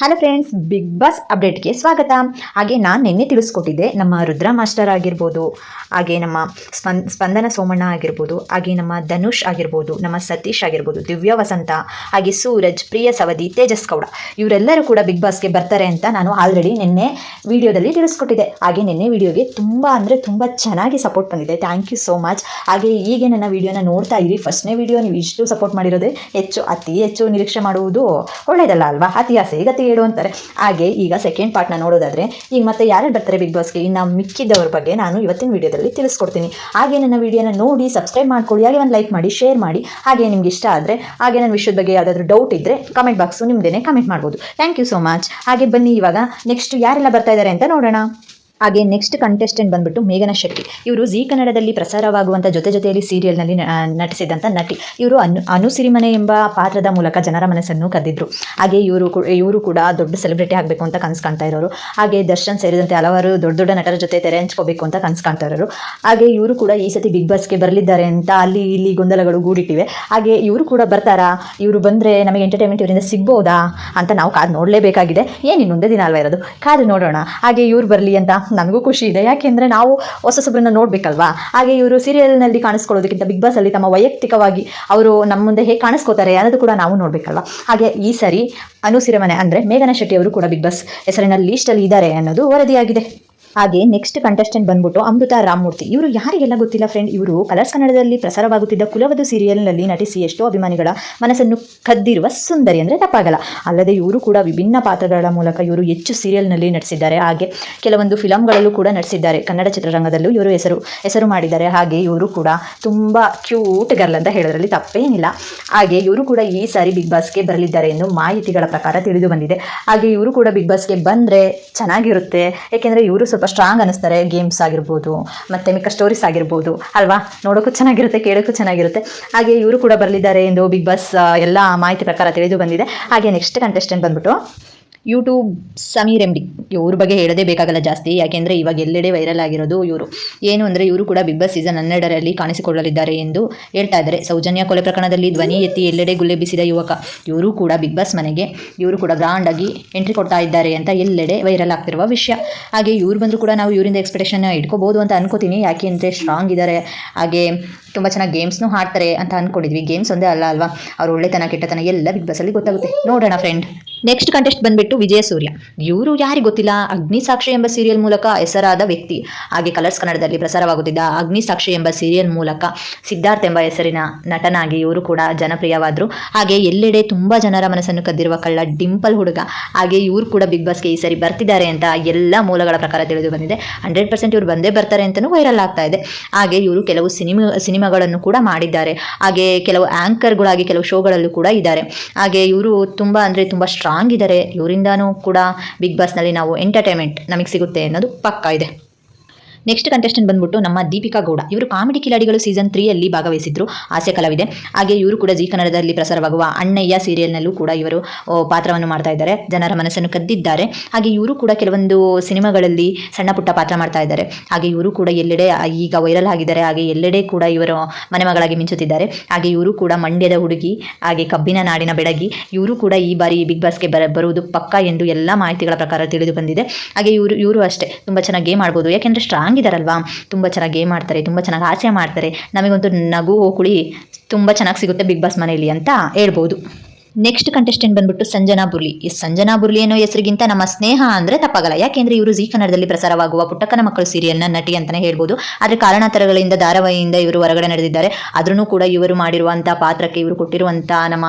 Hello friends big Boss ಅಪ್ಡೇಟ್ಗೆ ಸ್ವಾಗತ. ಹಾಗೆ ನಾನು ನಿನ್ನೆ ತಿಳಿಸ್ಕೊಟ್ಟಿದ್ದೆ, ನಮ್ಮ ರುದ್ರ ಮಾಸ್ಟರ್ ಆಗಿರ್ಬೋದು, ಹಾಗೆ ನಮ್ಮ ಸ್ಪನ್, ಸ್ಪಂದನ ಸೋಮಣ್ಣ ಆಗಿರ್ಬೋದು, ಹಾಗೆ ನಮ್ಮ ಧನುಷ್ ಆಗಿರ್ಬೋದು, ನಮ್ಮ ಸತೀಶ್ ಆಗಿರ್ಬೋದು, ದಿವ್ಯ ವಸಂತ, ಹಾಗೆ ಸೂರಜ್, ಪ್ರಿಯ ಸವದಿ, ತೇಜಸ್ ಗೌಡ, ಇವರೆಲ್ಲರೂ ಕೂಡ ಬಿಗ್ ಬಾಸ್ಗೆ ಬರ್ತಾರೆ ಅಂತ ನಾನು ಆಲ್ರೆಡಿ ನಿನ್ನೆ ವಿಡಿಯೋದಲ್ಲಿ ತಿಳಿಸ್ಕೊಟ್ಟಿದ್ದೆ. ಹಾಗೆ ನಿನ್ನೆ ವಿಡಿಯೋಗೆ ತುಂಬ ಅಂದರೆ ತುಂಬ ಚೆನ್ನಾಗಿ ಸಪೋರ್ಟ್ ಬಂದಿದೆ. ಥ್ಯಾಂಕ್ ಯು ಸೋ ಮಚ್ ಹಾಗೆ ಹೀಗೆ ನನ್ನ ವಿಡಿಯೋನ ನೋಡ್ತಾ ಇರಿ. ಫಸ್ಟ್ನೇ ವಿಡಿಯೋ ನೀವು ಇಷ್ಟು ಸಪೋರ್ಟ್ ಮಾಡಿರೋದೇ ಹೆಚ್ಚು, ಅತಿ ಹೆಚ್ಚು ನಿರೀಕ್ಷೆ ಮಾಡುವುದು ಒಳ್ಳೆಯದಲ್ಲ ಅಲ್ವಾ? ಅತಿ ಆಸೆ ಗತಿ ಹೇಳು ಅಂತಾರೆ. ಹಾಗೆ ಈಗ ಸೆಕೆಂಡ್ ಪಾರ್ಟ್ನ ನೋಡೋದಾದ್ರೆ, ಈಗ ಮತ್ತೆ ಯಾರು ಬರ್ತಾರೆ ಬಿಗ್ ಬಾಸ್ಗೆ ಇನ್ನು ಮಿಕ್ಕಿದ್ದವ್ರ ಬಗ್ಗೆ ನಾನು ಇವತ್ತಿನ ವಿಡಿಯೋದಲ್ಲಿ ತಿಳಿಸ್ಕೊಡ್ತೀನಿ. ಹಾಗೆ ನನ್ನ ವಿಡಿಯೋನ ನೋಡಿ ಸಬ್ಸ್ಕ್ರೈಬ್ ಮಾಡ್ಕೊಳ್ಳಿ, ಹಾಗೆ ಒಂದು ಲೈಕ್ ಮಾಡಿ ಶೇರ್ ಮಾಡಿ. ಹಾಗೆ ನಿಮ್ಗೆ ಇಷ್ಟ ಆದರೆ, ಹಾಗೆ ನನ್ನ ವಿಷಯದ ಬಗ್ಗೆ ಯಾವುದಾದ್ರೂ ಡೌಟ್ ಇದ್ದರೆ ಕಮೆಂಟ್ ಬಾಕ್ಸು ನಿಮ್ಮದೇನೆ ಕಮೆಂಟ್ ಮಾಡ್ಬೋದು. ಥ್ಯಾಂಕ್ ಯು ಸೋ ಮಚ್ ಹಾಗೆ ಬನ್ನಿ ಇವಾಗ ನೆಕ್ಸ್ಟ್ ಯಾರೆಲ್ಲ ಬರ್ತಾ ಇದ್ದಾರೆ ಅಂತ ನೋಡೋಣ. ಹಾಗೆ ನೆಕ್ಸ್ಟ್ ಕಂಟೆಸ್ಟೆಂಟ್ ಬಂದ್ಬಿಟ್ಟು ಮೇಘನ ಶೆಟ್ಟಿ. ಇವರು ಜೀ ಕನ್ನಡದಲ್ಲಿ ಪ್ರಸಾರವಾಗುವಂಥ ಜೊತೆ ಜೊತೆಯಲ್ಲಿ ಸೀರಿಯಲ್ನಲ್ಲಿ ನಟಿಸಿದಂಥ ನಟಿ. ಇವರು ಅನು ಅನುಸಿರಿಮನೆ ಎಂಬ ಪಾತ್ರದ ಮೂಲಕ ಜನರ ಮನಸ್ಸನ್ನು ಕದ್ದಿದ್ರು. ಹಾಗೆ ಇವರು ಇವರು ಕೂಡ ದೊಡ್ಡ ಸೆಲೆಬ್ರಿಟಿ ಆಗಬೇಕು ಅಂತ ಕನಸು ಕಾಣ್ತಾ ಇರೋರು. ಹಾಗೆ ದರ್ಶನ್ ಸೇರಿದಂತೆ ಹಲವಾರು ದೊಡ್ಡ ದೊಡ್ಡ ನಟರ ಜೊತೆ ತೆರೆ ಹಂಚ್ಕೋಬೇಕು ಅಂತ ಕನಸು ಕಾಣ್ತಾ ಇರೋರು. ಹಾಗೆ ಇವರು ಕೂಡ ಈ ಸತಿ ಬಿಗ್ ಬಾಸ್ಗೆ ಬರಲಿದ್ದಾರೆ ಅಂತ ಅಲ್ಲಿ ಇಲ್ಲಿ ಗೊಂದಲಗಳು ಗೂಡಿಟ್ಟಿವೆ. ಹಾಗೆ ಇವರು ಕೂಡ ಬರ್ತಾರಾ? ಇವರು ಬಂದರೆ ನಮಗೆ ಎಂಟರ್ಟೈನ್ಮೆಂಟ್ ಇವರಿಂದ ಸಿಗ್ಬೋದಾ ಅಂತ ನಾವು ಕಾದು ನೋಡಲೇಬೇಕಾಗಿದೆ. ಏನಿನ್ನು ಇನ್ನೊಂದೇ ದಿನ ಅಲ್ವಾ ಇರೋದು? ಕಾದು ನೋಡೋಣ. ಹಾಗೆ ಇವ್ರು ಬರಲಿ ಅಂತ ನಮಗೂ ಖುಷಿ ಇದೆ. ಯಾಕೆಂದರೆ ನಾವು ಹೊಸ ಸುಬ್ರನ್ನ ನೋಡಬೇಕಲ್ವಾ? ಹಾಗೆ ಇವರು ಸೀರಿಯಲ್ನಲ್ಲಿ ಕಾಣಿಸ್ಕೊಳ್ಳೋದಕ್ಕಿಂತ ಬಿಗ್ ಬಾಸಲ್ಲಿ ತಮ್ಮ ವೈಯಕ್ತಿಕವಾಗಿ ಅವರು ನಮ್ಮ ಮುಂದೆ ಹೇಗೆ ಕಾಣಿಸ್ಕೋತಾರೆ ಅನ್ನೋದು ಕೂಡ ನಾವು ನೋಡಬೇಕಲ್ವಾ? ಹಾಗೆ ಈ ಸರಿ ಅನುಸಿರಮನೆ ಅಂದರೆ ಮೇಘನಾ ಶೆಟ್ಟಿ ಅವರು ಕೂಡ ಬಿಗ್ ಬಾಸ್ ಹೆಸರಿನ ಲೀಸ್ಟಲ್ಲಿ ಇದ್ದಾರೆ ಅನ್ನೋದು ವರದಿಯಾಗಿದೆ. ಹಾಗೆ ನೆಕ್ಸ್ಟ್ ಕಂಟೆಸ್ಟೆಂಟ್ ಬಂದ್ಬಿಟ್ಟು ಅಮೃತ ರಾಮಮೂರ್ತಿ. ಇವರು ಯಾರಿಗೆಲ್ಲ ಗೊತ್ತಿಲ್ಲ ಫ್ರೆಂಡ್ ಇವರು ಕಲರ್ಸ್ ಕನ್ನಡದಲ್ಲಿ ಪ್ರಸಾರವಾಗುತ್ತಿದ್ದ ಕುಲವಧು ಸೀರಿಯಲ್ನಲ್ಲಿ ನಟಿಸಿ ಎಷ್ಟೋ ಅಭಿಮಾನಿಗಳ ಮನಸ್ಸನ್ನು ಕದ್ದಿರುವ ಸುಂದರಿ ಅಂದರೆ ತಪ್ಪಾಗಲ್ಲ. ಅಲ್ಲದೆ ಇವರು ಕೂಡ ವಿಭಿನ್ನ ಪಾತ್ರಗಳ ಮೂಲಕ ಇವರು ಹೆಚ್ಚು ಸೀರಿಯಲ್ನಲ್ಲಿ ನಟಿಸಿದ್ದಾರೆ. ಹಾಗೆ ಕೆಲವೊಂದು ಫಿಲಮ್ಗಳಲ್ಲೂ ಕೂಡ ನಟಿಸಿದ್ದಾರೆ. ಕನ್ನಡ ಚಿತ್ರರಂಗದಲ್ಲೂ ಇವರು ಹೆಸರು ಹೆಸರು ಮಾಡಿದ್ದಾರೆ. ಹಾಗೆ ಇವರು ಕೂಡ ತುಂಬ ಕ್ಯೂಟ್ ಗರ್ಲ್ ಅಂತ ಹೇಳೋದ್ರಲ್ಲಿ ತಪ್ಪೇನಿಲ್ಲ. ಹಾಗೆ ಇವರು ಕೂಡ ಈ ಸಾರಿ ಬಿಗ್ ಬಾಸ್ಗೆ ಬರಲಿದ್ದಾರೆ ಎಂದು ಮಾಹಿತಿಗಳ ಪ್ರಕಾರ ತಿಳಿದು ಬಂದಿದೆ. ಹಾಗೆ ಇವರು ಕೂಡ ಬಿಗ್ ಬಾಸ್ಗೆ ಬಂದರೆ ಚೆನ್ನಾಗಿರುತ್ತೆ. ಏಕೆಂದರೆ ಇವರು ಸ್ವಲ್ಪ ಸ್ಟ್ರಾಂಗ್ ಅನ್ನಿಸ್ತಾರೆ ಗೇಮ್ಸ್ ಆಗಿರ್ಬೋದು, ಮತ್ತು ಮಿಕ್ಕ ಸ್ಟೋರೀಸ್ ಆಗಿರ್ಬೋದು. ಅಲ್ವಾ? ನೋಡೋಕ್ಕೂ ಚೆನ್ನಾಗಿರುತ್ತೆ ಕೇಳೋಕ್ಕೂ ಚೆನ್ನಾಗಿರುತ್ತೆ. ಹಾಗೆ ಇವರು ಕೂಡ ಬರಲಿದ್ದಾರೆ ಎಂದು ಬಿಗ್ ಬಾಸ್ ಎಲ್ಲ ಮಾಹಿತಿ ಪ್ರಕಾರ ತಿಳಿದು ಬಂದಿದೆ. ಹಾಗೆ ನೆಕ್ಸ್ಟ್ ಕಂಟೆಸ್ಟೆಂಟ್ ಬಂದ್ಬಿಟ್ಟು ಯೂಟ್ಯೂಬ್ ಸಮೀರ್ ಎಂಬಿ ಇವ್ರ ಬಗ್ಗೆ ಹೇಳೋದೇ ಬೇಕಾಗಲ್ಲ ಜಾಸ್ತಿ. ಯಾಕೆಂದರೆ ಇವಾಗ ಎಲ್ಲೆಡೆ ವೈರಲ್ ಆಗಿರೋದು ಇವರು. ಏನು ಅಂದರೆ ಇವರು ಕೂಡ ಬಿಗ್ ಬಾಸ್ ಸೀಸನ್ ಹನ್ನೆರಡರಲ್ಲಿ ಕಾಣಿಸಿಕೊಳ್ಳಲಿದ್ದಾರೆ ಎಂದು ಹೇಳ್ತಾ ಇದ್ದಾರೆ. ಸೌಜನ್ಯ ಕೊಲೆ ಪ್ರಕರಣದಲ್ಲಿ ಧ್ವನಿ ಎತ್ತಿ ಎಲ್ಲೆಡೆ ಗುಲ್ಲೆ ಯುವಕ. ಇವರು ಕೂಡ ಬಿಗ್ ಬಾಸ್ ಮನೆಗೆ, ಇವರು ಕೂಡ ಗ್ರಾಂಡ್ ಆಗಿ ಎಂಟ್ರಿ ಕೊಡ್ತಾ ಇದ್ದಾರೆ ಅಂತ ಎಲ್ಲೆಡೆ ವೈರಲ್ ಆಗ್ತಿರುವ ವಿಷಯ. ಹಾಗೆ ಇವ್ರು ಬಂದರೂ ಕೂಡ ನಾವು ಇವರಿಂದ ಎಕ್ಸ್ಪೆಕ್ಟೇಷನ್ ಇಟ್ಕೋಬೋದು ಅಂತ ಅನ್ಕೋತೀನಿ. ಯಾಕೆ ಅಂದರೆ ಸ್ಟ್ರಾಂಗ್ ಇದ್ದಾರೆ ಹಾಗೆ ತುಂಬ ಚೆನ್ನಾಗಿ ಗೇಮ್ಸ್ನೂ ಆಡ್ತಾರೆ ಅಂತ ಅಂದ್ಕೊಂಡಿದ್ವಿ ಗೇಮ್ಸ್ ಒಂದೇ ಅಲ್ಲ ಅಲ್ವಾ? ಅವ್ರ ಒಳ್ಳೆತನ, ಕೆಟ್ಟತನ ಎಲ್ಲ ಬಿಗ್ ಬಾಸಲ್ಲಿ ಗೊತ್ತಾಗುತ್ತೆ. ನೋಡೋಣ ಫ್ರೆಂಡ್ ನೆಕ್ಸ್ಟ್ ಕಂಟೆಸ್ಟ್ ಬಂದ್ಬಿಟ್ಟು ವಿಜಯ ಸೂರ್ಯ. ಇವರು ಯಾರಿಗೆ ಗೊತ್ತಿಲ್ಲ? ಅಗ್ನಿ ಸಾಕ್ಷಿ ಎಂಬ ಸೀರಿಯಲ್ ಮೂಲಕ ಹೆಸರಾದ ವ್ಯಕ್ತಿ. ಹಾಗೆ ಕಲರ್ಸ್ ಕನ್ನಡದಲ್ಲಿ ಪ್ರಸಾರವಾಗುತ್ತಿದ್ದ ಅಗ್ನಿ ಸಾಕ್ಷಿ ಎಂಬ ಸೀರಿಯಲ್ ಮೂಲಕ ಸಿದ್ಧಾರ್ಥ್ ಎಂಬ ಹೆಸರಿನ ನಟನಾಗಿ ಇವರು ಕೂಡ ಜನಪ್ರಿಯವಾದರು. ಹಾಗೆ ಎಲ್ಲೆಡೆ ತುಂಬ ಜನರ ಮನಸ್ಸನ್ನು ಕದ್ದಿರುವ ಕಳ್ಳ ಡಿಂಪಲ್ ಹುಡುಗ. ಹಾಗೆ ಇವರು ಕೂಡ ಬಿಗ್ ಬಾಸ್ಗೆ ಈ ಸರಿ ಬರ್ತಿದ್ದಾರೆ ಅಂತ ಎಲ್ಲ ಮೂಲಗಳ ಪ್ರಕಾರ ತಿಳಿದು ಬಂದಿದೆ. ಹಂಡ್ರೆಡ್ ಪರ್ಸೆಂಟ್ ಇವರು ಬಂದೇ ಬರ್ತಾರೆ ಅಂತಲೂ ವೈರಲ್ ಆಗ್ತಾ ಇದೆ. ಹಾಗೆ ಇವರು ಕೆಲವು ಸಿನಿಮಾ ಸಿನಿಮಾ ಸಿನಿಮಾಗಳನ್ನು ಕೂಡ ಮಾಡಿದ್ದಾರೆ. ಹಾಗೆ ಕೆಲವು ಆ್ಯಂಕರ್ಗಳಾಗಿ ಕೆಲವು ಶೋಗಳಲ್ಲೂ ಕೂಡ ಇದ್ದಾರೆ. ಹಾಗೆ ಇವರು ತುಂಬ ಅಂದರೆ ತುಂಬ ಸ್ಟ್ರಾಂಗ್ ಇದ್ದಾರೆ ಇವರಿಂದನೂ ಕೂಡ ಬಿಗ್ ಬಾಸ್ನಲ್ಲಿ ನಾವು ಎಂಟರ್ಟೈನ್ಮೆಂಟ್ ನಮಗೆ ಸಿಗುತ್ತೆ ಅನ್ನೋದು ಪಕ್ಕ ಇದೆ. ನೆಕ್ಸ್ಟ್ ಕಂಟೆಸ್ಟೆಂಟ್ ಬಂದ್ಬಿಟ್ಟು ನಮ್ಮ ದೀಪಿಕಾ ಗೌಡ. ಇವರು ಕಾಮಿಡಿ ಕಿಲಾಡಿಗಳು ಸೀಸನ್ ತ್ರೀಯಲ್ಲಿ ಭಾಗವಹಿಸಿದ್ರು. ಹಾಸ್ಯ ಕಲಾವಿದೆ. ಹಾಗೆ ಇವರು ಕೂಡ ಜೀ ಕನ್ನಡದಲ್ಲಿ ಪ್ರಸಾರವಾಗುವ ಅಣ್ಣಯ್ಯ ಸೀರಿಯಲ್ನಲ್ಲೂ ಕೂಡ ಇವರು ಪಾತ್ರವನ್ನು ಮಾಡ್ತಾ ಇದ್ದಾರೆ. ಜನರ ಮನಸ್ಸನ್ನು ಕದ್ದಿದ್ದಾರೆ. ಹಾಗೆ ಇವರು ಕೂಡ ಕೆಲವೊಂದು ಸಿನಿಮಾಗಳಲ್ಲಿ ಸಣ್ಣ ಪುಟ್ಟ ಪಾತ್ರ ಮಾಡ್ತಾ ಇದ್ದಾರೆ. ಹಾಗೆ ಇವರು ಕೂಡ ಎಲ್ಲೆಡೆ ಈಗ ವೈರಲ್ ಆಗಿದ್ದಾರೆ. ಹಾಗೆ ಎಲ್ಲೆಡೆ ಕೂಡ ಇವರು ಮನೆಮಗಳಾಗಿ ಮಿಂಚುತ್ತಿದ್ದಾರೆ. ಹಾಗೆ ಇವರು ಕೂಡ ಮಂಡ್ಯದ ಹುಡುಗಿ, ಹಾಗೆ ಕಬ್ಬಿನ ನಾಡಿನ ಬೆಡಗಿ. ಇವರು ಕೂಡ ಈ ಬಾರಿ ಬಿಗ್ ಬಾಸ್ಗೆ ಬರ, ಬರುವುದು ಪಕ್ಕಾ ಎಂದು ಎಲ್ಲ ಮಾಹಿತಿಗಳ ಪ್ರಕಾರ ತಿಳಿದು ಬಂದಿದೆ. ಹಾಗೆ ಇವರು ಇವರು ಅಷ್ಟೇ. ತುಂಬ ಚೆನ್ನಾಗಿ ಗೇಮ್ ಆಡ್ಬೋದು. ಯಾಕೆಂದರೆ ಸ್ಟ್ರಾಂಗ್ ಇದ್ದಾರಲ್ವಾ ತುಂಬ ಚೆನ್ನಾಗಿ ಗೇಮ್ ಆಡ್ತಾರೆ, ತುಂಬ ಚೆನ್ನಾಗಿ ಹಾಸ್ಯ ಮಾಡ್ತಾರೆ. ನಮಗಂತೂ ನಗು, ಹೋಕುಳಿ ತುಂಬ ಚೆನ್ನಾಗಿ ಸಿಗುತ್ತೆ ಬಿಗ್ ಬಾಸ್ ಮನೆಯಲ್ಲಿ ಅಂತ ಹೇಳ್ಬೋದು. ನೆಕ್ಸ್ಟ್ ಕಂಟೆಸ್ಟೆಂಟ್ ಬಂದ್ಬಿಟ್ಟು ಸಂಜನಾ ಬುರ್ಲಿ. ಈ ಸಂಜನಾ ಬುರ್ಲಿ ಅನ್ನೋ ಹೆಸರಿಗಿಂತ ನಮ್ಮ ಸ್ನೇಹ ಅಂದ್ರೆ ತಪ್ಪಾಗಲ್ಲ ಯಾಕೆಂದ್ರೆ ಇವರು ಜೀ ಕನ್ನಡದಲ್ಲಿ ಪ್ರಸಾರವಾಗುವ ಪುಟ್ಟಕ್ಕನ ಮಕ್ಕಳು ಸೀರಿಯಲ್ನ ನಟಿ ಅಂತಾನೆ ಹೇಳ್ಬೋದು. ಆದ್ರೆ ಕಾರಣಾಂತರಗಳಿಂದ, ಧಾರಾವಾಹಿಯಿಂದ ಇವರು ಹೊರಗಡೆ ನಡೆದಿದ್ದಾರೆ. ಆದ್ರೂ ಕೂಡ ಇವರು ಮಾಡಿರುವಂತಹ ಪಾತ್ರಕ್ಕೆ ಇವರು ಕೊಟ್ಟಿರುವಂತಹ ನಮ್ಮ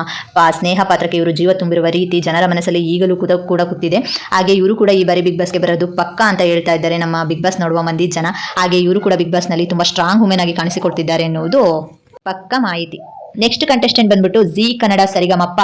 ಸ್ನೇಹ ಪಾತ್ರಕ್ಕೆ ಇವರು ಜೀವ ತುಂಬಿರುವ ರೀತಿ ಜನರ ಮನಸ್ಸಲ್ಲಿ ಈಗಲೂ ಕೂಡ ಕೂಡ ಕೂತಿದೆ ಹಾಗೆ ಇವರು ಕೂಡ ಈ ಬಾರಿ ಬಿಗ್ ಬಾಸ್ಗೆ ಬರೋದು ಪಕ್ಕ ಅಂತ ಹೇಳ್ತಾ ಇದ್ದಾರೆ ನಮ್ಮ ಬಿಗ್ ಬಾಸ್ ನೋಡುವ ಮಂದಿ ಜನ. ಹಾಗೆ ಇವರು ಕೂಡ ಬಿಗ್ ಬಾಸ್ನಲ್ಲಿ ತುಂಬಾ ಸ್ಟ್ರಾಂಗ್ ವುಮೆನ್ ಆಗಿ ಕಾಣಿಸಿಕೊಳ್ತಿದ್ದಾರೆ ಎನ್ನುವುದು ಪಕ್ಕ ಮಾಹಿತಿ. ನೆಕ್ಸ್ಟ್ ಕಂಟೆಸ್ಟೆಂಟ್ ಬಂದ್ಬಿಟ್ಟು ಜಿ ಕನ್ನಡ ಸರಿಗಮಪ್ಪ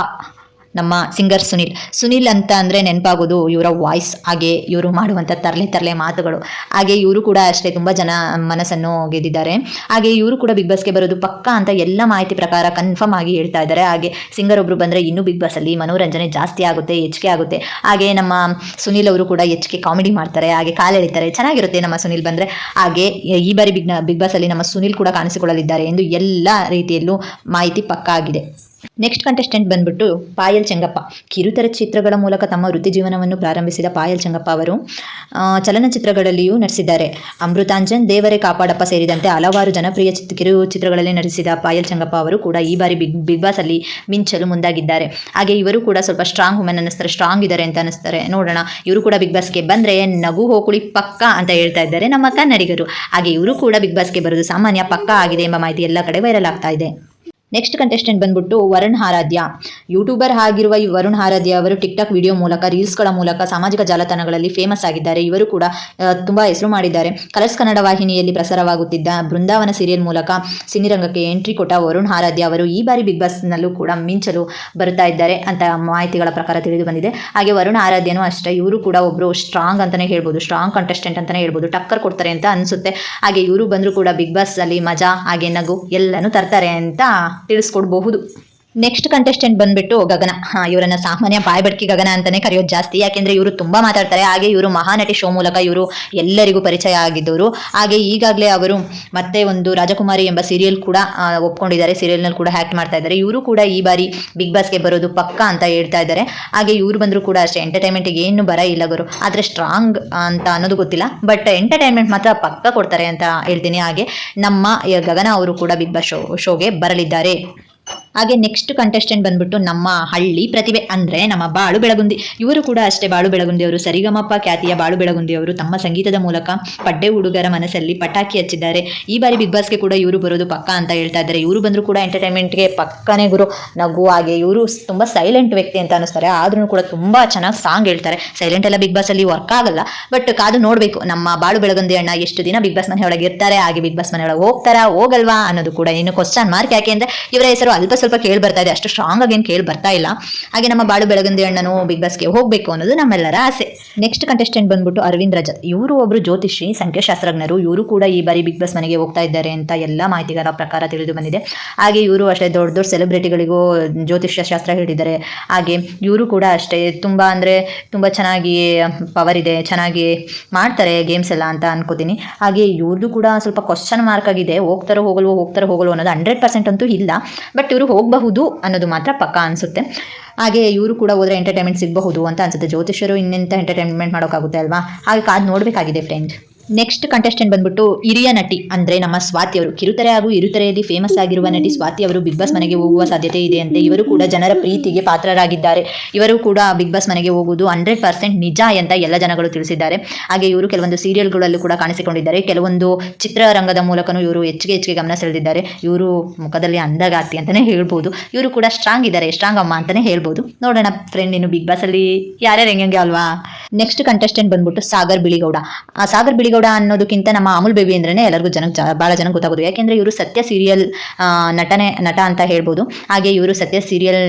ನಮ್ಮ ಸಿಂಗರ್ ಸುನಿಲ್. ಸುನಿಲ್ ಅಂತ ಅಂದರೆ ನೆನಪಾಗೋದು ಇವರ ವಾಯ್ಸ್ ಹಾಗೆ ಇವರು ಮಾಡುವಂಥ ತರಲೆ ತರಲೆ ಮಾತುಗಳು. ಹಾಗೆ ಇವರು ಕೂಡ ಅಷ್ಟೇ ತುಂಬ ಜನ ಮನಸ್ಸನ್ನು ಗೆದ್ದಿದ್ದಾರೆ. ಹಾಗೆ ಇವರು ಕೂಡ ಬಿಗ್ ಬಾಸ್ಗೆ ಬರೋದು ಪಕ್ಕಾ ಅಂತ ಎಲ್ಲ ಮಾಹಿತಿ ಪ್ರಕಾರ ಕನ್ಫರ್ಮ್ ಆಗಿ ಹೇಳ್ತಾ ಇದ್ದಾರೆ. ಹಾಗೆ ಸಿಂಗರ್ ಒಬ್ರು ಬಂದರೆ ಇನ್ನೂ ಬಿಗ್ ಬಾಸಲ್ಲಿ ಮನೋರಂಜನೆ ಜಾಸ್ತಿ ಆಗುತ್ತೆ ಹೆಚ್ಚಿಗೆ ಆಗುತ್ತೆ. ಹಾಗೆ ನಮ್ಮ ಸುನಿಲ್ ಅವರು ಕೂಡ ಹೆಚ್ಚಿಗೆ ಕಾಮಿಡಿ ಮಾಡ್ತಾರೆ, ಹಾಗೆ ಕಾಲೆಳಿತಾರೆ ಚೆನ್ನಾಗಿರುತ್ತೆ ನಮ್ಮ ಸುನಿಲ್ ಬಂದರೆ. ಹಾಗೆ ಈ ಬಾರಿ ಬಿಗ್ ಬಿಗ್ ಬಾಸಲ್ಲಿ ನಮ್ಮ ಸುನಿಲ್ ಕೂಡ ಕಾಣಿಸಿಕೊಳ್ಳಲಿದ್ದಾರೆ ಎಂದು ಎಲ್ಲ ರೀತಿಯಲ್ಲೂ ಮಾಹಿತಿ ಪಕ್ಕಾ ಆಗಿದೆ. ನೆಕ್ಸ್ಟ್ ಕಂಟೆಸ್ಟೆಂಟ್ ಬಂದ್ಬಿಟ್ಟು ಪಾಯಲ್ ಚೆಂಗಪ್ಪ. ಕಿರುತೆರೆ ಚಿತ್ರಗಳ ಮೂಲಕ ತಮ್ಮ ವೃತ್ತಿ ಜೀವನವನ್ನು ಪ್ರಾರಂಭಿಸಿದ ಪಾಯಲ್ ಚೆಂಗಪ್ಪ ಅವರು ಚಲನಚಿತ್ರಗಳಲ್ಲಿಯೂ ನಟಿಸಿದ್ದಾರೆ. ಅಮೃತಾಂಜನ್, ದೇವರೇ ಕಾಪಾಡಪ್ಪ ಸೇರಿದಂತೆ ಹಲವಾರು ಜನಪ್ರಿಯ ಕಿರು ಚಿತ್ರಗಳಲ್ಲಿ ನಟಿಸಿದ ಪಾಯಲ್ ಚೆಂಗಪ್ಪ ಅವರು ಕೂಡ ಈ ಬಾರಿ ಬಿಗ್ ಬಿಗ್ ಬಾಸ್ ಅಲ್ಲಿ ಮಿಂಚಲು ಮುಂದಾಗಿದ್ದಾರೆ. ಹಾಗೆ ಇವರು ಕೂಡ ಸ್ವಲ್ಪ ಸ್ಟ್ರಾಂಗ್ ವುಮೆನ್ ಅನ್ನಿಸ್ತಾರೆ ಸ್ಟ್ರಾಂಗ್ ಇದ್ದಾರೆ ಅಂತ ಅನಿಸ್ತಾರೆ ನೋಡೋಣ, ಇವರು ಕೂಡ ಬಿಗ್ ಬಾಸ್ಗೆ ಬಂದ್ರೆ ನಗು ಹೋಕುಳಿ ಪಕ್ಕ ಅಂತ ಹೇಳ್ತಾ ಇದ್ದಾರೆ ನಮ್ಮ ಕನ್ನಡಿಗರು. ಹಾಗೆ ಇವರು ಕೂಡ ಬಿಗ್ ಬಾಸ್ಗೆ ಬರೋದು ಸಾಮಾನ್ಯ ಪಕ್ಕ ಆಗಿದೆ ಎಂಬ ಮಾಹಿತಿ ಎಲ್ಲ ಕಡೆ ವೈರಲ್ ಆಗ್ತಾ ಇದೆ. ನೆಕ್ಸ್ಟ್ ಕಂಟೆಸ್ಟೆಂಟ್ ಬಂದ್ಬಿಟ್ಟು ವರುಣ್ ಆರಾಧ್ಯ ಯೂಟ್ಯೂಬರ್ ಆಗಿರುವ ಈ ವರುಣ್ ಆರಾಧ್ಯ ಅವರು ಟಿಕ್ಟಾಕ್ ವಿಡಿಯೋ ಮೂಲಕ ರೀಲ್ಸ್ಗಳ ಮೂಲಕ ಸಾಮಾಜಿಕ ಜಾಲತಾಣಗಳಲ್ಲಿ ಫೇಮಸ್ ಆಗಿದ್ದಾರೆ. ಇವರು ಕೂಡ ತುಂಬ ಹೆಸರು ಮಾಡಿದ್ದಾರೆ. ಕಲರ್ಸ್ ಕನ್ನಡ ವಾಹಿನಿಯಲ್ಲಿ ಪ್ರಸಾರವಾಗುತ್ತಿದ್ದ ಬೃಂದಾವನ ಸೀರಿಯಲ್ ಮೂಲಕ ಸಿನಿರಂಗಕ್ಕೆ ಎಂಟ್ರಿ ಕೊಟ್ಟ ವರುಣ್ ಆರಾಧ್ಯ ಅವರು ಈ ಬಾರಿ ಬಿಗ್ ಬಾಸ್ನಲ್ಲೂ ಕೂಡ ಮಿಂಚಲು ಬರ್ತಾ ಇದ್ದಾರೆ ಅಂತ ಮಾಹಿತಿಗಳ ಪ್ರಕಾರ ತಿಳಿದು ಬಂದಿದೆ. ಹಾಗೆ ವರುಣ್ ಆರಾಧ್ಯನೂ ಅಷ್ಟೇ, ಇವರು ಕೂಡ ಒಬ್ಬರು ಸ್ಟ್ರಾಂಗ್ ಅಂತಲೇ ಹೇಳ್ಬೋದು. ಸ್ಟ್ರಾಂಗ್ ಕಂಟೆಸ್ಟೆಂಟ್ ಅಂತಲೇ ಹೇಳ್ಬೋದು. ಟಕ್ಕರ್ ಕೊಡ್ತಾರೆ ಅಂತ ಅನಿಸುತ್ತೆ. ಹಾಗೆ ಇವರು ಬಂದರೂ ಕೂಡ ಬಿಗ್ ಬಾಸ್ ಅಲ್ಲಿ ಮಜಾ, ಹಾಗೆ ನಗು ಎಲ್ಲನೂ ತರ್ತಾರೆ ಅಂತ ತಿಳಿಸ್ಕೊಡ್ಬಹುದು ನೆಕ್ಸ್ಟ್ ಕಂಟೆಸ್ಟೆಂಟ್ ಬಂದ್ಬಿಟ್ಟು ಗಗನ. ಹಾ, ಇವರನ್ನ ಸಾಮಾನ್ಯ ಬಾಯ್ಬಡ್ಕಿ ಗಗನ ಅಂತಾನೆ ಕರೆಯೋದು ಜಾಸ್ತಿ. ಯಾಕೆಂದ್ರೆ ಇವರು ತುಂಬಾ ಮಾತಾಡ್ತಾರೆ. ಹಾಗೆ ಇವರು ಮಹಾನಟಿ ಶೋ ಮೂಲಕ ಇವರು ಎಲ್ಲರಿಗೂ ಪರಿಚಯ ಆಗಿದ್ದವರು. ಹಾಗೆ ಈಗಾಗಲೇ ಅವರು ಮತ್ತೆ ಒಂದು ರಾಜಕುಮಾರಿ ಎಂಬ ಸೀರಿಯಲ್ ಕೂಡ ಒಪ್ಕೊಂಡಿದ್ದಾರೆ. ಸೀರಿಯಲ್ನಲ್ಲಿ ಕೂಡ ಆ್ಯಕ್ಟ್ ಮಾಡ್ತಾ ಇದ್ದಾರೆ. ಇವರು ಕೂಡ ಈ ಬಾರಿ ಬಿಗ್ ಬಾಸ್ಗೆ ಬರೋದು ಪಕ್ಕ ಅಂತ ಹೇಳ್ತಾ ಇದ್ದಾರೆ. ಹಾಗೆ ಇವರು ಬಂದರೂ ಕೂಡ ಅಷ್ಟೇ. ಎಂಟರ್ಟೈನ್ಮೆಂಟ್ಗೆ ಏನು ಬರ ಇಲ್ಲ ಗುರು. ಆದರೆ ಸ್ಟ್ರಾಂಗ್ ಅಂತ ಅನ್ನೋದು ಗೊತ್ತಿಲ್ಲ. ಬಟ್ ಎಂಟರ್ಟೈನ್ಮೆಂಟ್ ಮಾತ್ರ ಪಕ್ಕ ಕೊಡ್ತಾರೆ ಅಂತ ಹೇಳ್ತೀನಿ. ಹಾಗೆ ನಮ್ಮ ಗಗನ ಅವರು ಕೂಡ ಬಿಗ್ ಬಾಸ್ ಶೋ ಶೋಗೆ ಬರಲಿದ್ದಾರೆ. ಹಾಗೆ ನೆಕ್ಸ್ಟ್ ಕಂಟೆಸ್ಟೆಂಟ್ ಬಂದ್ಬಿಟ್ಟು ನಮ್ಮ ಹಳ್ಳಿ ಪ್ರತಿಭೆ ಅಂದ್ರೆ ನಮ್ಮ ಬಾಳು ಬೆಳಗುಂದಿ. ಇವರು ಕೂಡ ಅಷ್ಟೇ ಬಾಳು ಬೆಳಗುಂದಿ ಅವರು ಸರಿಗಮಪ್ಪ ಖ್ಯಾತಿಯ ಬಾಳು ಬೆಳಗುಂದಿ ಅವರು ತಮ್ಮ ಸಂಗೀತದ ಮೂಲಕ ಪಡ್ಡೆ ಹುಡುಗರ ಮನಸ್ಸಲ್ಲಿ ಪಟಾಕಿ ಹಚ್ಚಿದ್ದಾರೆ. ಈ ಬಾರಿ ಬಿಗ್ ಬಾಸ್ಗೆ ಕೂಡ ಇವರು ಬರೋದು ಪಕ್ಕ ಅಂತ ಹೇಳ್ತಾ ಇದ್ದಾರೆ. ಇವರು ಬಂದರೂ ಕೂಡ ಎಂಟರ್ಟೈನ್ಮೆಂಟ್ಗೆ ಪಕ್ಕನೇ ಗುರು. ನಗು ಹಾಗೆ ಇವರು ತುಂಬ ಸೈಲೆಂಟ್ ವ್ಯಕ್ತಿ ಅಂತ ಅನಿಸ್ತಾರೆ ಆದ್ರೂ ಕೂಡ ತುಂಬಾ ಚೆನ್ನಾಗಿ ಸಾಂಗ್ ಹೇಳ್ತಾರೆ. ಸೈಲೆಂಟ್ ಎಲ್ಲ ಬಿಗ್ ಬಾಸ್ ಅಲ್ಲಿ ವರ್ಕ್ ಆಗಲ್ಲ. ಬಟ್ ಕಾದು ನೋಡಬೇಕು, ನಮ್ಮ ಬಾಳು ಬೆಳಗುಂದಿ ಅಣ್ಣ ಎಷ್ಟು ದಿನ ಬಿಗ್ ಬಾಸ್ ಮನೆ ಒಳಗೆ ಇರ್ತಾರೆ? ಹಾಗೆ ಬಿಗ್ ಬಾಸ್ ಮನೆ ಒಳಗೆ ಹೋಗ್ತಾರಾ? ಹೋಗಲ್ವಾ? ಅನ್ನೋದು ಕೂಡ ಇನ್ನು ಕ್ವಶನ್ ಮಾರ್ಕ್ ಯಾಕೆ ಅಂದ್ರೆ, ಇವರ ಹೆಸರು ಅಲ್ಪ ಸ್ವಲ್ಪ ಕೇಳಿ ಬರ್ತಾ ಇದೆ. ಅಷ್ಟು ಸ್ಟ್ರಾಂಗ್ ಆಗಿ ಏನು ಕೇಳಿ ಬರ್ತಾ ಇಲ್ಲ. ಹಾಗೆ ನಮ್ಮ ಬಾಳು ಬೆಳಗಂದಿ ಅಣ್ಣನು ಬಿಗ್ ಬಾಸ್ಗೆ ಹೋಗಬೇಕು ಅನ್ನೋದು ನಮ್ಮೆಲ್ಲರ ಆಸೆ. ನೆಕ್ಸ್ಟ್ ಕಂಟೆಸ್ಟೆಂಟ್ ಬಂದ್ಬಿಟ್ಟು ಅರವಿಂದ್ ರಜತ್. ಇವರು ಒಬ್ರು ಜ್ಯೋತಿಷಿ ಸಂಖ್ಯಾಶಾಸ್ತ್ರಜ್ಞರು. ಇವರು ಕೂಡ ಈ ಬಾರಿ ಬಿಗ್ ಬಾಸ್ ಮನೆಗೆ ಹೋಗ್ತಾ ಇದ್ದಾರೆ ಅಂತ ಎಲ್ಲ ಮಾಹಿತಿಗಳ ಪ್ರಕಾರ ತಿಳಿದು ಬಂದಿದೆ. ಹಾಗೆ ಇವರು ಅಷ್ಟೇ ದೊಡ್ಡ ದೊಡ್ಡ ಸೆಲೆಬ್ರಿಟಿಗಳಿಗೂ ಜ್ಯೋತಿಷ್ಯ ಶಾಸ್ತ್ರ ಹೇಳಿದ್ದಾರೆ. ಹಾಗೆ ಇವರು ಕೂಡ ಅಷ್ಟೇ ತುಂಬ ಅಂದರೆ ತುಂಬ ಚೆನ್ನಾಗಿ ಪವರ್ ಇದೆ, ಚೆನ್ನಾಗಿ ಮಾಡ್ತಾರೆ ಗೇಮ್ಸ್ ಎಲ್ಲ ಅಂತ ಅನ್ಕೋತೀನಿ. ಹಾಗೆ ಇವ್ರದ್ದು ಕೂಡ ಸ್ವಲ್ಪ ಕ್ವಶನ್ ಮಾರ್ಕ್ ಆಗಿದೆ. ಹೋಗ್ತಾರೋ ಹೋಗಲ್ವೋ ಹೋಗ್ತಾರೋ ಹೋಗಲ್ವೋ ಅನ್ನೋದು ಹಂಡ್ರೆಡ್ ಪರ್ಸೆಂಟ್ ಅಂತೂ ಇಲ್ಲ. ಬಟ್ ಇವರು ಹೋಗಬಹುದು ಅನ್ನೋದು ಮಾತ್ರ ಪಕ್ಕ ಅನಿಸುತ್ತೆ. ಹಾಗೆ ಇವರು ಕೂಡ ಹೋದ್ರೆ ಎಂಟರ್ಟೈನ್ಮೆಂಟ್ ಸಿಗಬಹುದು ಅಂತ ಅನ್ಸುತ್ತೆ. ಜ್ಯೋತಿಷರು ಇನ್ನೆಂತ ಎಂಟರ್ಟೈನ್ಮೆಂಟ್ ಮಾಡೋಕ್ಕಾಗುತ್ತೆ ಅಲ್ವಾ? ಹಾಗೆ ಕಾದು ನೋಡಬೇಕಾಗಿದೆ ಫ್ರೆಂಡ್ ನೆಕ್ಸ್ಟ್ ಕಂಟೆಸ್ಟೆಂಟ್ ಬಂದ್ಬಿಟ್ಟು ಹಿರಿಯ ನಟಿ, ಅಂದ್ರೆ ನಮ್ಮ ಸ್ವಾತಿ ಅವರು. ಕಿರುತೆರೆ ಹಾಗೂ ಇರುತೆರೆಯಲ್ಲಿ ಫೇಮಸ್ ಆಗಿರುವ ನಟಿ ಸ್ವಾತಿ ಅವರು ಬಿಗ್ ಬಾಸ್ ಮನೆಗೆ ಹೋಗುವ ಸಾಧ್ಯತೆ ಇದೆ ಅಂತೆ. ಇವರು ಕೂಡ ಜನರ ಪ್ರೀತಿಗೆ ಪಾತ್ರರಾಗಿದ್ದಾರೆ. ಇವರು ಕೂಡ ಬಿಗ್ ಬಾಸ್ ಮನೆಗೆ ಹೋಗುವುದು ಹಂಡ್ರೆಡ್ ಪರ್ಸೆಂಟ್ ನಿಜ ಅಂತ ಎಲ್ಲ ಜನಗಳು ತಿಳಿಸಿದ್ದಾರೆ. ಹಾಗೆ ಇವರು ಕೆಲವೊಂದು ಸೀರಿಯಲ್ಗಳಲ್ಲೂ ಕೂಡ ಕಾಣಿಸಿಕೊಂಡಿದ್ದಾರೆ. ಕೆಲವೊಂದು ಚಿತ್ರರಂಗದ ಮೂಲಕನೂ ಇವರು ಹೆಚ್ಚಿಗೆ ಹೆಚ್ಚಿಗೆ ಗಮನ ಸೆಳೆದಿದ್ದಾರೆ. ಇವರು ಮುಖದಲ್ಲಿ ಅಂದಗಾತಿ ಅಂತಾನೆ ಹೇಳ್ಬೋದು. ಇವರು ಕೂಡ ಸ್ಟ್ರಾಂಗ್ ಇದ್ದಾರೆ. ಸ್ಟ್ರಾಂಗ್ ಅಮ್ಮ ಅಂತಾನೆ ಹೇಳ್ಬೋದು. ನೋಡೋಣ ಫ್ರೆಂಡ್ ಇನ್ನು ಬಿಗ್ ಬಾಸ್ ಅಲ್ಲಿ ಯಾರ್ಯಾರು ಹೆಂಗೆ ಅಲ್ವಾ? ನೆಕ್ಸ್ಟ್ ಕಂಟೆಸ್ಟೆಂಟ್ ಬಂದ್ಬಿಟ್ಟು ಸಾಗರ್ ಬಿಳಿಗೌಡ. ಆ ಸಾಗರ್ ಬಿಳಿಗೌಡ ಅನ್ನೋದಕ್ಕಿಂತ ನಮ್ಮ ಅಮೂಲ್ ಬೇಬಿ ಅಂದ್ರೆ ಎಲ್ಲರಿಗೂ ಜನ ಬಹಳ ಜನ ಗೊತ್ತಾಗೋದು. ಯಾಕೆಂದ್ರೆ ಇವರು ಸತ್ಯ ಸೀರಿಯಲ್ ನಟನೆ, ನಟ ಅಂತ ಹೇಳ್ಬೋದು. ಹಾಗೆ ಇವರು ಸತ್ಯ ಸೀರಿಯಲ್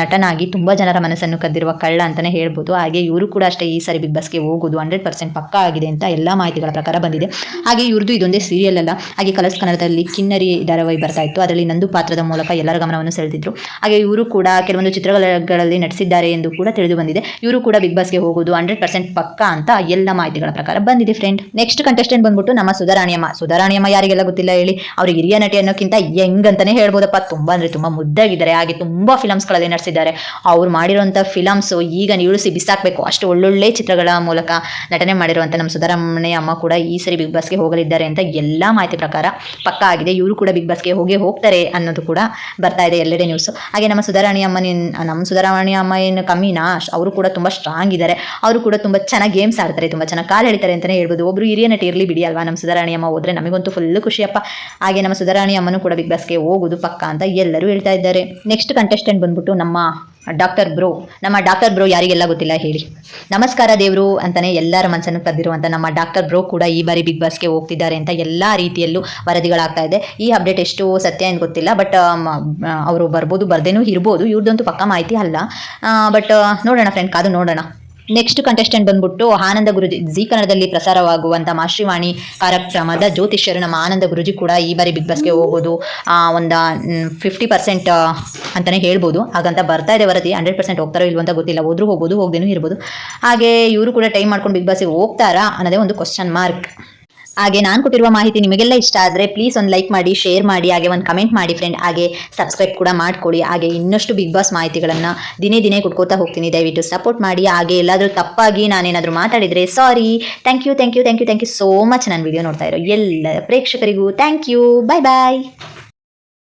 ನಟನಾಗಿ ತುಂಬಾ ಜನರ ಮನಸ್ಸನ್ನು ಕದ್ದಿರುವ ಕಳ್ಳ ಅಂತಾನೆ ಹೇಳ್ಬೋದು. ಹಾಗೆ ಇವರು ಕೂಡ ಅಷ್ಟೇ ಈ ಸಾರಿ ಬಿಗ್ ಬಾಸ್ಗೆ ಹೋಗೋದು ಹಂಡ್ರೆಡ್ ಪರ್ಸೆಂಟ್ ಪಕ್ಕಾ ಆಗಿದೆ ಅಂತ ಎಲ್ಲ ಮಾಹಿತಿಗಳ ಪ್ರಕಾರ ಬಂದಿದೆ. ಹಾಗೆ ಇವ್ರದ್ದು ಇದೊಂದೇ ಸೀರಿಯಲ್ ಅಲ್ಲ. ಹಾಗೆ ಕಲರ್ಸ್ ಕನ್ನಡದಲ್ಲಿ ಕಿನ್ನರಿ ಧಾರಾವಾಹಿ ಬರ್ತಾ ಇತ್ತು. ಅದರಲ್ಲಿ ನಂದು ಪಾತ್ರದ ಮೂಲಕ ಎಲ್ಲರ ಗಮನವನ್ನು ಸೆಳೆದಿದ್ರು. ಹಾಗೆ ಇವರು ಕೂಡ ಕೆಲವೊಂದು ಚಿತ್ರಗಳಲ್ಲಿ ನಟಿಸಿದ್ದಾರೆ ಎಂದು ಕೂಡ ತಿಳಿದು ಬಂದಿದೆ. ಇವರು ಕೂಡ ಬಿಗ್ ಬಾಸ್ಗೆ ಹೋಗೋದು ಹಂಡ್ರೆಡ್ ಪರ್ಸೆಂಟ್ ಪಕ್ಕ ಅಂತ ಎಲ್ಲ ಮಾಹಿತಿಗಳ ಪ್ರಕಾರ ಬಂದಿದೆ ಫ್ರೆಂಡ್ ನೆಕ್ಸ್ಟ್ ಕಂಟೆಸ್ಟೆಂಟ್ ಬಂದ್ಬಿಟ್ಟು ನಮ್ಮ ಸುಧಾರಾಣಿಯಮ್ಮ. ಸುಧಾರಾಣಿಯಮ್ಮ ಯಾರಿಗೆಲ್ಲ ಗೊತ್ತಿಲ್ಲ ಹೇಳಿ ಅವ್ರಿಗೆ ಹಿರಿಯ ನಟಿ ಅನ್ನೋಕ್ಕಿಂತ ಹೆಂಗ್ ಅಂತಾನೆ ಹೇಳ್ಬೋದಪ್ಪ. ತುಂಬಾ ಅಂದ್ರೆ ತುಂಬಾ ಮುದ್ದಾಗಿದ್ದಾರೆ. ಹಾಗೆ ತುಂಬಾ ಫಿಲಮ್ಸ್ಗಳಲ್ಲಿ ನಟಿಸಿದ್ದಾರೆ ಅವ್ರು ಮಾಡಿರುವಂಥ ಫಿಲಮ್ಸ್ ಈಗ ನೀಳಿಸಿ ಬಿಸಾಕಬೇಕು. ಅಷ್ಟು ಒಳ್ಳೊಳ್ಳೆ ಚಿತ್ರಗಳ ಮೂಲಕ ನಟನೆ ಮಾಡಿರುವಂಥ ನಮ್ಮ ಸುಧಾರಾಮಣಿ ಅಮ್ಮ ಕೂಡ ಈ ಸರಿ ಬಿಗ್ ಬಾಸ್ಗೆ ಹೋಗಲಿದ್ದಾರೆ ಅಂತ ಎಲ್ಲ ಮಾಹಿತಿ ಪ್ರಕಾರ ಪಕ್ಕ ಆಗಿದೆ. ಇವರು ಕೂಡ ಬಿಗ್ ಬಾಸ್ಗೆ ಹೋಗಿ ಹೋಗ್ತಾರೆ ಅನ್ನೋದು ಕೂಡ ಬರ್ತಾ ಇದೆ ಎಲ್ಲೆಡೆ ನ್ಯೂಸ್ ಹಾಗೆ ನಮ್ಮ ಸುಧಾರಾಣಿ ಅಮ್ಮನ ನಮ್ಮ ಸುಧಾರಾಣಿ ಅಮ್ಮ ಏನು ಕಮ್ಮಿನಾ ಅವರು ಕೂಡ ತುಂಬ ಸ್ಟ್ರಾಂಗ್ ಇದ್ದಾರೆ. ಅವರು ಕೂಡ ತುಂಬ ಚೆನ್ನಾಗಿ ಗೇಮ್ಸ್ ಆಡ್ತಾರೆ, ತುಂಬಾ ಚೆನ್ನಾಗಿ ಕಾಲು ಹೇಳ್ತಾರೆ ಅಂತಲೇ ಹೇಳ್ಬೋದು. ಒಬ್ರು ಹಿರಿಯ ನಟಿ ಇರಲಿ ಬಿಡಿ ಅಲ್ವಾ? ನಮ್ಮ ಸುಧಾರಾಣಿ ಅಮ್ಮ ಹೋದ್ರೆ ನಮಗಂತೂ ಫುಲ್ ಖುಷಿಯಪ್ಪ ಹಾಗೆ ನಮ್ಮ ಸುಧಾರಾಣಿ ಅಮ್ಮನೂ ಕೂಡ ಬಿಗ್ ಬಾಸ್ಗೆ ಹೋಗೋದು ಪಕ್ಕ ಅಂತ ಎಲ್ಲರೂ ಹೇಳ್ತಾ ಇದ್ದಾರೆ. ನೆಕ್ಸ್ಟ್ ಕಂಟೆಸ್ಟೆಂಟ್ ಬಂದ್ಬಿಟ್ಟು ನಮ್ಮ ಡಾಕ್ಟರ್ ಬ್ರೋ ನಮ್ಮ ಡಾಕ್ಟರ್ ಬ್ರೋ ಯಾರಿಗೆಲ್ಲ ಗೊತ್ತಿಲ್ಲ ಹೇಳಿ. ನಮಸ್ಕಾರ ದೇವರು ಅಂತಾನೆ ಎಲ್ಲರ ಮನಸ್ಸನ್ನು ಕದ್ದಿರುವಂತ ನಮ್ಮ ಡಾಕ್ಟರ್ ಬ್ರೋ ಕೂಡ ಈ ಬಾರಿ ಬಿಗ್ ಬಾಸ್ಗೆ ಹೋಗ್ತಿದ್ದಾರೆ ಅಂತ ಎಲ್ಲಾ ರೀತಿಯಲ್ಲೂ ವರದಿಗಳಾಗ್ತಾ ಇದೆ. ಈ ಅಪ್ಡೇಟ್ ಎಷ್ಟು ಸತ್ಯ ಏನು ಗೊತ್ತಿಲ್ಲ ಬಟ್ ಅವರು ಬರ್ಬೋದು, ಬರ್ದೇನೂ ಇರ್ಬೋದು. ಇವ್ರದ್ದಂತೂ ಪಕ್ಕ ಮಾಹಿತಿ ಅಲ್ಲ. ಬಟ್ ನೋಡೋಣ ಫ್ರೆಂಡ್ ಕಾದು ನೋಡೋಣ. ನೆಕ್ಸ್ಟ್ ಕಂಟೆಸ್ಟೆಂಟ್ ಬಂದ್ಬಿಟ್ಟು ಆನಂದ ಗುರುಜಿ, ಜಿ ಕನ್ನಡದಲ್ಲಿ ಪ್ರಸಾರವಾಗುವಂಥ ಮಾಶ್ರೀವಾಣಿ ಕಾರ್ಯಕ್ರಮದ ಜ್ಯೋತಿಷ್ಯರು ನಮ್ಮ ಆನಂದ ಗುರುಜಿ ಕೂಡ ಈ ಬಾರಿ ಬಿಗ್ ಬಾಸ್ಗೆ ಹೋಗೋದು ಒಂದು ಫಿಫ್ಟಿ ಪರ್ಸೆಂಟ್ ಅಂತಲೇ ಹೇಳ್ಬೋದು. ಹಾಗಂತ ಬರ್ತಾ ಇದೆ ವರದಿ ಹಂಡ್ರೆಡ್ ಪರ್ಸೆಂಟ್ ಹೋಗ್ತಾರೋ ಇಲ್ವೋ ಅಂತ ಗೊತ್ತಿಲ್ಲ. ಹೋದ್ರೂ ಹೋಗ್ಬೋದು, ಹೋಗ್ದೇನೂ ಇರ್ಬೋದು. ಹಾಗೆ ಇವರು ಕೂಡ ಟೈಮ್ ಮಾಡ್ಕೊಂಡು ಬಿಗ್ ಬಾಸ್ಗೆ ಹೋಗ್ತಾರಾ ಅನ್ನೋದೇ ಒಂದು ಕ್ವಶನ್ ಮಾರ್ಕ್ ಹಾಗೆ ನಾನು ಕೊಟ್ಟಿರುವ ಮಾಹಿತಿ ನಿಮಗೆಲ್ಲ ಇಷ್ಟ ಆದರೆ ಪ್ಲೀಸ್ ಒಂದು ಲೈಕ್ ಮಾಡಿ ಶೇರ್ ಮಾಡಿ, ಹಾಗೆ ಒಂದು ಕಮೆಂಟ್ ಮಾಡಿ ಫ್ರೆಂಡ್ ಹಾಗೆ ಸಬ್ಸ್ಕ್ರೈಬ್ ಕೂಡ ಮಾಡ್ಕೊಳ್ಳಿ. ಹಾಗೆ ಇನ್ನಷ್ಟು ಬಿಗ್ ಬಾಸ್ ಮಾಹಿತಿಗಳನ್ನು ದಿನೇ ದಿನೇ ಕೊಟ್ಕೋತಾ ಹೋಗ್ತೀನಿ. ದಯವಿಟ್ಟು ಸಪೋರ್ಟ್ ಮಾಡಿ. ಹಾಗೆ ಎಲ್ಲಾದರೂ ತಪ್ಪಾಗಿ ನಾನೇನಾದರೂ ಮಾತಾಡಿದರೆ sorry thank you thank you thank you thank you so much ನನ್ನ ವಿಡಿಯೋ ನೋಡ್ತಾ ಇರೋ ಎಲ್ಲ ಪ್ರೇಕ್ಷಕರಿಗೂ ಥ್ಯಾಂಕ್ ಯು ಬಾಯ್ ಬಾಯ್